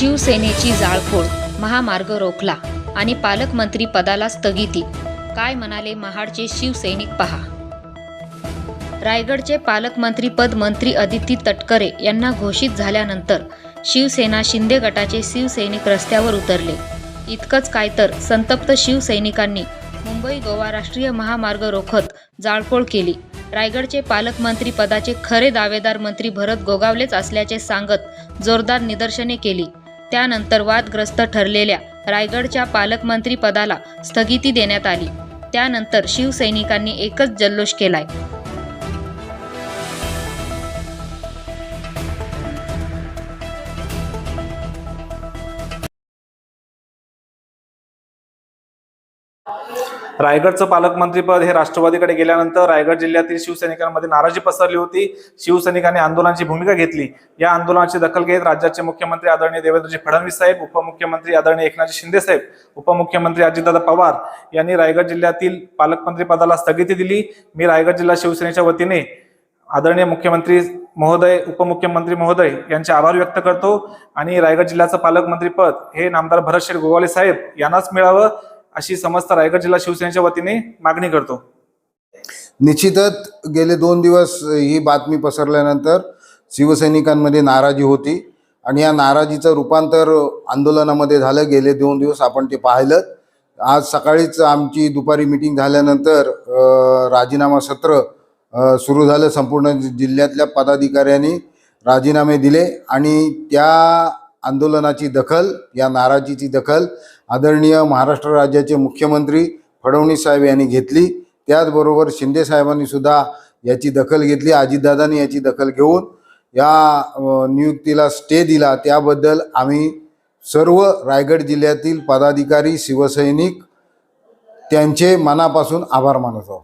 शिवसेनेची जाळपोळ महामार्ग रोखला आणि पालकमंत्री पदाला स्थगिती. काय म्हणाले महाडचे शिवसैनिक पहा. रायगडचे पालकमंत्रीपद मंत्री अदिती तटकरे यांना घोषित झाल्यानंतर शिवसेना शिंदे गटाचे शिवसैनिक रस्त्यावर उतरले. इतकंच काय तर संतप्त शिवसैनिकांनी मुंबई गोवा राष्ट्रीय महामार्ग रोखत जाळपोळ केली. रायगडचे पालकमंत्री पदाचे खरे दावेदार मंत्री भरत गोगावलेच असल्याचे सांगत जोरदार निदर्शने केली. त्यानंतर वादग्रस्त ठरलेल्या रायगडच्या पालकमंत्री पदाला स्थगिती देण्यात आली. त्यानंतर शिवसैनिकांनी एकच जल्लोष केलाय. रायगडचं पालकमंत्रीपद हे राष्ट्रवादीकडे गेल्यानंतर रायगड जिल्ह्यातील शिवसैनिकांमध्ये नाराजी पसरली होती. शिवसैनिकांनी आंदोलनाची भूमिका घेतली. या आंदोलनाची दखल घेत राज्याचे मुख्यमंत्री आदरणीय देवेंद्रजी फडणवीस साहेब उपमुख्यमंत्री आदरणीय एकनाथजी शिंदे साहेब उपमुख्यमंत्री अजितदादा पवार यांनी रायगड जिल्ह्यातील पालकमंत्री पदाला स्थगिती दिली. मी रायगड जिल्हा शिवसेनेच्या वतीने आदरणीय मुख्यमंत्री महोदय उपमुख्यमंत्री महोदय यांचे आभार व्यक्त करतो. आणि रायगड जिल्ह्याचं पालकमंत्रीपद हे नामदार भरतशेठ गोवाले साहेब यांनाच मिळावं. अशी समस्त रायगड जिल्हा शिवसेनेच्या वतीने मागणी करतो. निश्चितच गेले दोन दिवस ही बातमी पसरल्यानंतर शिवसैनिकांमध्ये नाराजी होती आणि या नाराजीचं रूपांतर आंदोलनामध्ये झालं. गेले दोन दिवस आपण ते पाहिलं आज सकाळीच आमची दुपारी मिटिंग झाल्यानंतर राजीनामा सत्र सुरू झालं. संपूर्ण जिल्ह्यातल्या पदाधिकाऱ्यांनी राजीनामे दिले आणि त्या आंदोलनाची दखल या नाराजीची दखल आदरणीय महाराष्ट्र राज्याचे मुख्यमंत्री फडणवीस साहेब यांनी घेतली. त्याचबरोबर शिंदे साहेबांनी सुद्धा याची दखल घेतली. अजितदादांनी याची दखल घेऊन या नियुक्तीला स्टे दिला. त्याबद्दल आम्ही सर्व रायगड जिल्ह्यातील पदाधिकारी शिवसैनिक त्यांचे मनापासून आभार मानत आहोत.